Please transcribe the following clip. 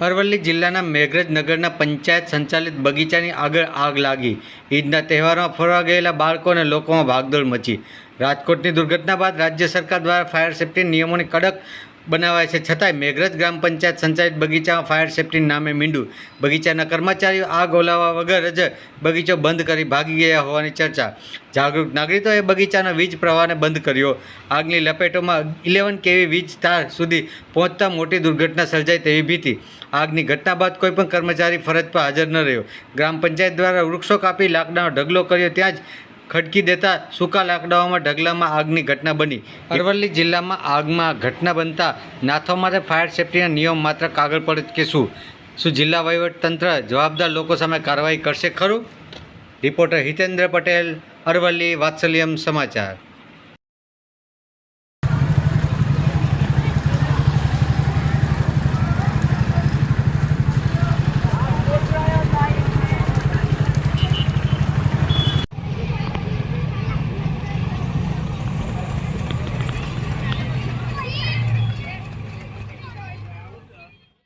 અરવલ્લી જિલ્લાના મેઘરજ નગરના પંચાયત સંચાલિત બગીચાની આગળ આગ લાગી. ઈદના તહેવારમાં ફરવા ગયેલા બાળકો અને લોકોમાં ભાગદોડ મચી. રાજકોટની દુર્ઘટના બાદ રાજ્ય સરકાર દ્વારા ફાયર સેફ્ટી નિયમોની કડક બનાવાય છે. છતાંય મેઘરજ ગ્રામ પંચાયત સંચાલિત બગીચામાં ફાયર સેફટી નામે મીંડું. બગીચાના કર્મચારીઓ આગ ઓલાવવા વગર જ બગીચો બંધ કરી ભાગી ગયા હોવાની ચર્ચા. જાગૃત નાગરિકોએ બગીચાના વીજ પ્રવાહને બંધ કર્યો. આગની લપેટોમાં ઇલેવન કેવી વીજ તાર સુધી પહોંચતા મોટી દુર્ઘટના સર્જાય તેવી ભીતિ. આગની ઘટના બાદ કોઈપણ કર્મચારી ફરજ પર હાજર ન રહ્યો. ગ્રામ પંચાયત દ્વારા વૃક્ષો કાપી લાકડાનો ઢગલો કર્યો. ત્યાં જ ખડકી દેતા સૂકા લાકડાઓમાં ઢગલામાં આગની ઘટના બની. અરવલ્લી જિલ્લામાં આગમાં ઘટના બનતા નાથો માટે ફાયર સેફ્ટીના નિયમ માત્ર કાગળ પર જ કે શું? શું જિલ્લા વહીવટતંત્ર જવાબદાર લોકો સામે કાર્યવાહી કરશે ખરું? રિપોર્ટર હિતેન્દ્ર પટેલ અરવલ્લી વાત્સલ્યમ સમાચાર.